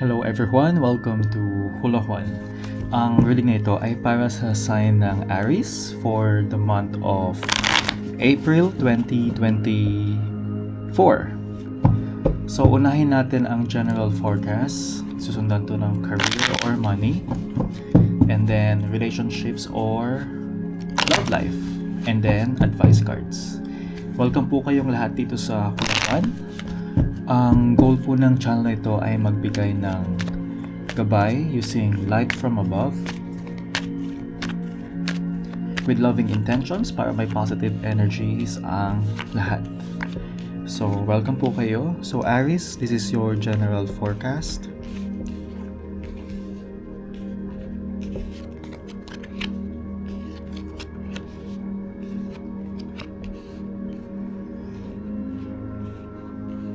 Hello everyone, welcome to Hula Juan. Ang reading na ito ay para sa sign ng Aries for the month of April 2024. So unahin natin ang general forecast, susundan to ng career or money, and then relationships or love life, and then advice cards. Welcome po kayong lahat dito sa Hula Juan. Ang goal po ng channel na ito ay magbigay ng gabay using light from above with loving intentions para may positive energies ang lahat. So, welcome po kayo. So, Aries, this is your general forecast.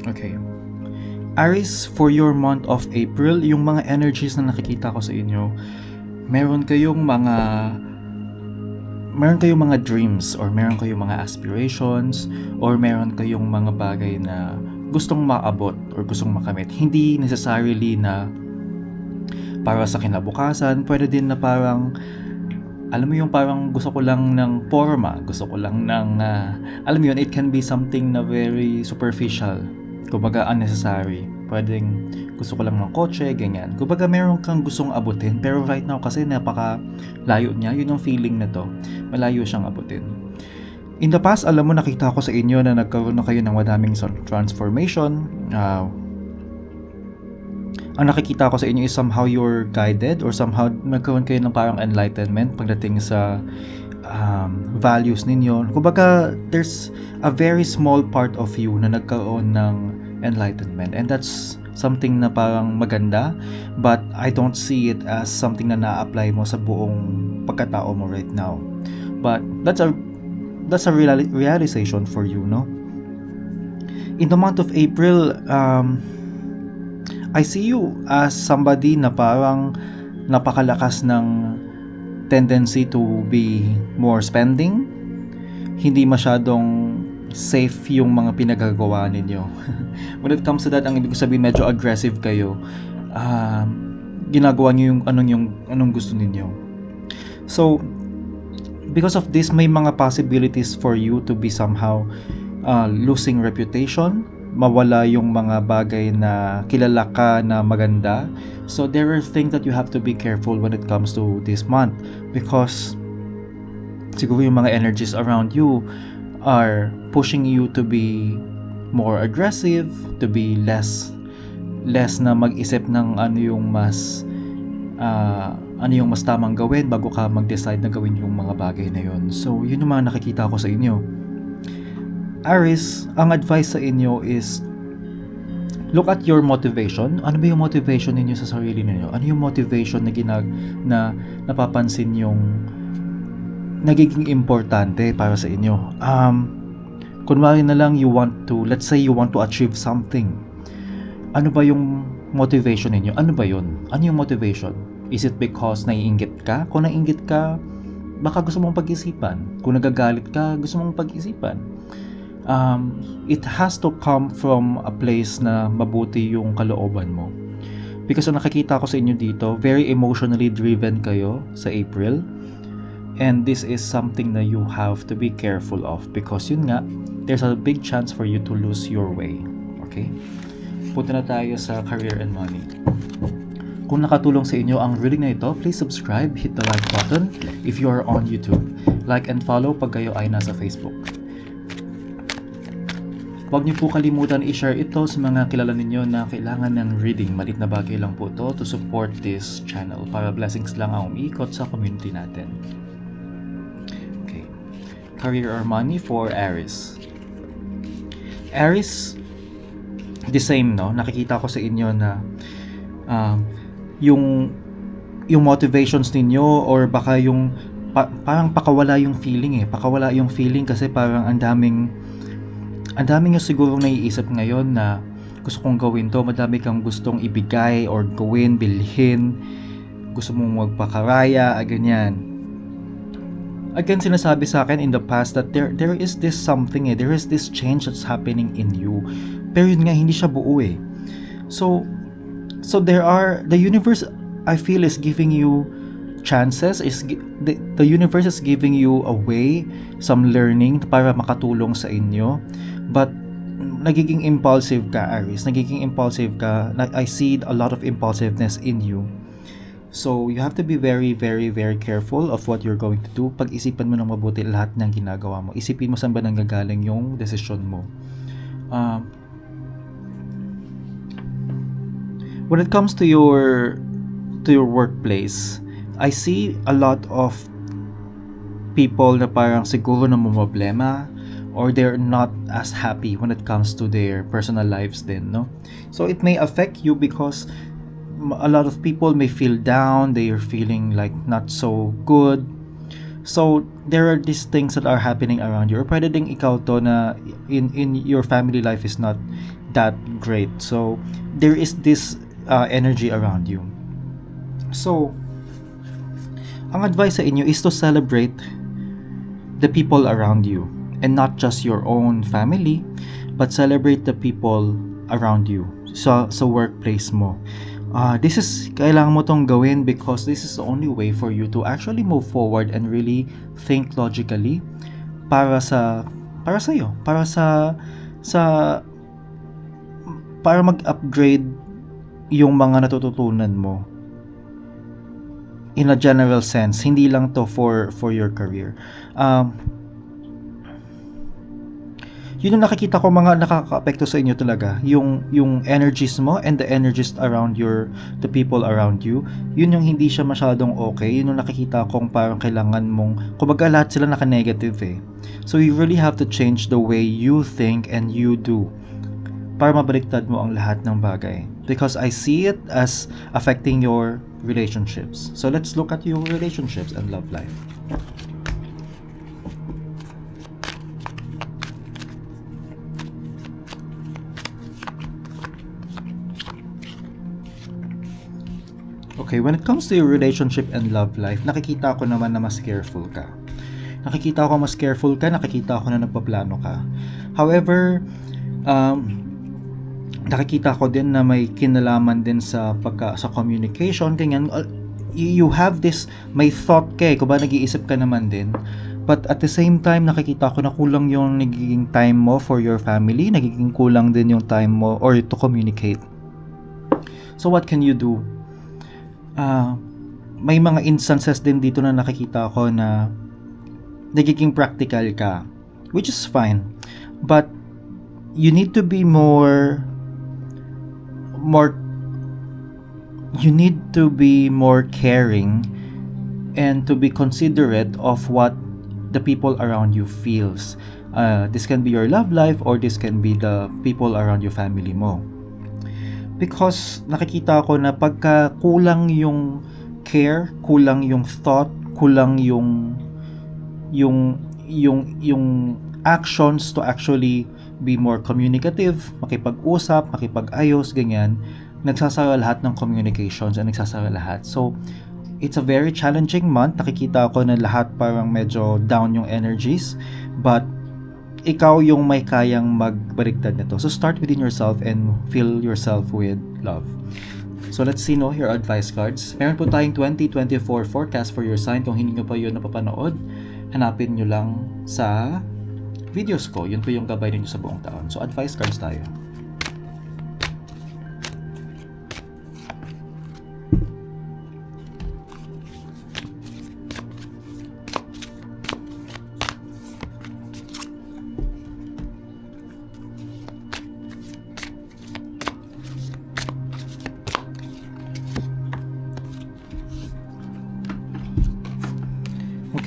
Okay. Aries, for your month of April, yung mga energies na nakikita ko sa inyo, meron kayong mga meron kayong mga dreams or meron kayong mga aspirations or meron kayong mga bagay na gustong maabot or gustong makamit. Hindi necessarily na para sa kinabukasan, pwede din na parang alam mo yung parang gusto ko lang ng forma, gusto ko lang ng ah, alam mo yun, it can be something na very superficial kumbaga unnecessary. Pwedeng gusto ko lang ng kotse, ganyan. Kumbaga meron kang gustong abutin, pero right now kasi napaka layo niya, yun yung feeling na to. Malayo siyang abutin. In the past, alam mo, nakita ko sa inyo na nagkaroon na kayo ng madaming transformation. Ah, ang nakikita ko sa inyo is somehow you're guided or somehow nagkaroon kayo ng parang enlightenment pagdating sa um, values ninyo. Kumbaga, there's a very small part of you na nagkaroon ng enlightenment and that's something na parang maganda but I don't see it as something na na-apply mo sa buong pagkatao mo right now. But that's a that's a reali- realization for you, no? In the month of April, um, I see you as somebody na parang napakalakas ng tendency to be more spending. Hindi masyadong safe yung mga pinagagawa ninyo. When it comes to that, ang ibig ko sabihin medyo aggressive kayo. Um, ginagawa niyo yung anong yung anong gusto ninyo. So, because of this, may mga possibilities for you to be somehow uh, losing reputation, mawala yung mga bagay na kilala ka na maganda. So there are things that you have to be careful when it comes to this month because siguro yung mga energies around you are pushing you to be more aggressive, to be less less na mag-isip ng ano yung mas ah, ano yung mas tamang gawin bago ka mag-decide na gawin yung mga bagay na yun. So, yun yung mga nakikita ko sa inyo. Aris, ang advice sa inyo is look at your motivation. Ano ba yung motivation ninyo sa sarili ninyo? Ano yung motivation na ginag na napapansin yung nagiging importante para sa inyo? Um, kunwari na lang you want to, let's say you want to achieve something. Ano ba yung motivation ninyo? Ano ba yun? Ano yung motivation? Is it because naiinggit ka? Kung naiinggit ka, baka gusto mong pag-isipan. Kung nagagalit ka, gusto mong pag-isipan um, it has to come from a place na mabuti yung kalooban mo. Because ang nakikita ko sa inyo dito, very emotionally driven kayo sa April. And this is something na you have to be careful of because yun nga, there's a big chance for you to lose your way. Okay? Punta na tayo sa career and money. Kung nakatulong sa inyo ang reading na ito, please subscribe, hit the like button if you are on YouTube. Like and follow pag kayo ay nasa Facebook. Huwag niyo po kalimutan i-share ito sa mga kilala ninyo na kailangan ng reading. Malit na bagay lang po to to support this channel para blessings lang ang umiikot sa community natin. Okay. Career or money for Aries. Aries, the same, no? Nakikita ko sa inyo na um, yung yung motivations ninyo or baka yung pa- parang pakawala yung feeling eh. Pakawala yung feeling kasi parang ang daming ang dami nyo siguro naiisip ngayon na gusto kong gawin to, madami kang gustong ibigay or gawin, bilhin, gusto mong magpakaraya, ah, ganyan. Again, sinasabi sa akin in the past that there there is this something eh, there is this change that's happening in you. Pero yun nga, hindi siya buo eh. So, so there are the universe I feel is giving you chances is the, the universe is giving you a way some learning para makatulong sa inyo but nagiging impulsive ka Aries nagiging impulsive ka. I see a lot of impulsiveness in you. So you have to be very very very careful of what you're going to do. Pag-isipan mo ng mabuti lahat ng ginagawa mo. Isipin mo saan ba nanggagaling yung desisyon mo. Um, when it comes to your to your workplace, I see a lot of people na parang siguro na problema or they're not as happy when it comes to their personal lives then no? So it may affect you because a lot of people may feel down, they are feeling like not so good. So there are these things that are happening around you. Or pwede ding ikaw to na in in your family life is not that great. So there is this uh, energy around you. So, ang advice sa inyo is to celebrate the people around you and not just your own family but celebrate the people around you sa sa workplace mo. Uh, this is kailangan mo tong gawin because this is the only way for you to actually move forward and really think logically para sa para sa iyo, para sa sa para mag-upgrade yung mga natututunan mo in a general sense hindi lang to for for your career um yun yung nakikita ko mga nakaka-apekto sa inyo talaga yung yung energies mo and the energies around your the people around you yun yung hindi siya masyadong okay yun yung nakikita kong parang kailangan mong kumbaga lahat sila naka-negative eh so you really have to change the way you think and you do para mabaliktad mo ang lahat ng bagay. Because I see it as affecting your relationships. So let's look at your relationships and love life. Okay, when it comes to your relationship and love life, nakikita ko naman na mas careful ka. Nakikita ko mas careful ka, nakikita ko na nagpaplano ka. However, um, nakikita ko din na may kinalaman din sa pagka sa communication ganyan you have this may thought ka eh, ba nag-iisip ka naman din but at the same time nakikita ko na kulang yung nagiging time mo for your family nagiging kulang din yung time mo or to communicate so what can you do Ah, may mga instances din dito na nakikita ko na nagiging practical ka which is fine. But you need to be more more you need to be more caring and to be considerate of what the people around you feels. Uh, this can be your love life or this can be the people around your family mo because nakikita ko na pagka kulang yung care kulang yung thought kulang yung yung yung yung actions to actually be more communicative, makipag-usap, makipag-ayos, ganyan, nagsasara lahat ng communications and nagsasara lahat. So, it's a very challenging month. Nakikita ko na lahat parang medyo down yung energies. But, ikaw yung may kayang magbaliktad nito. So, start within yourself and fill yourself with love. So, let's see no, your advice cards. Meron po tayong 2024 forecast for your sign. Kung hindi nyo pa yun napapanood, hanapin nyo lang sa videos ko. Yun po yung gabay ninyo sa buong taon. So, advice cards tayo.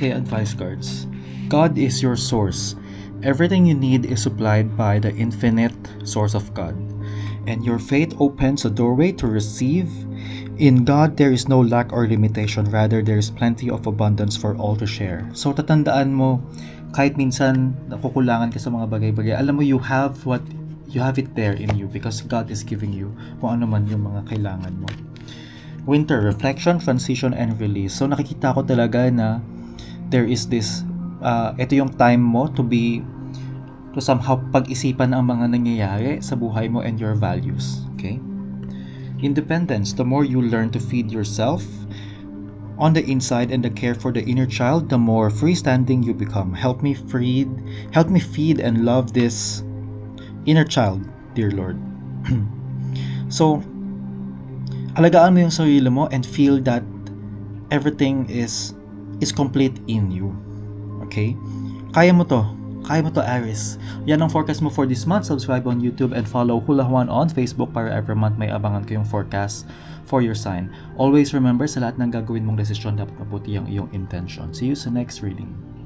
Okay, advice cards. God is your source. Everything you need is supplied by the infinite source of God. And your faith opens a doorway to receive. In God, there is no lack or limitation. Rather, there is plenty of abundance for all to share. So, tatandaan mo, kahit minsan nakukulangan ka sa mga bagay-bagay, alam mo, you have what you have it there in you because God is giving you kung ano man yung mga kailangan mo. Winter, reflection, transition, and release. So, nakikita ko talaga na there is this uh, ito yung time mo to be to somehow pag-isipan ang mga nangyayari sa buhay mo and your values. Okay? independence. The more you learn to feed yourself on the inside and the care for the inner child, the more freestanding you become. Help me feed, help me feed and love this inner child, dear Lord. so, alagaan mo yung sarili mo and feel that everything is is complete in you. Okay? Kaya mo to. Kaya mo to, Aris. Yan ang forecast mo for this month. Subscribe on YouTube and follow Hula Juan on Facebook para every month may abangan ko yung forecast for your sign. Always remember, sa lahat ng gagawin mong desisyon, dapat mabuti ang iyong intention. See you sa next reading.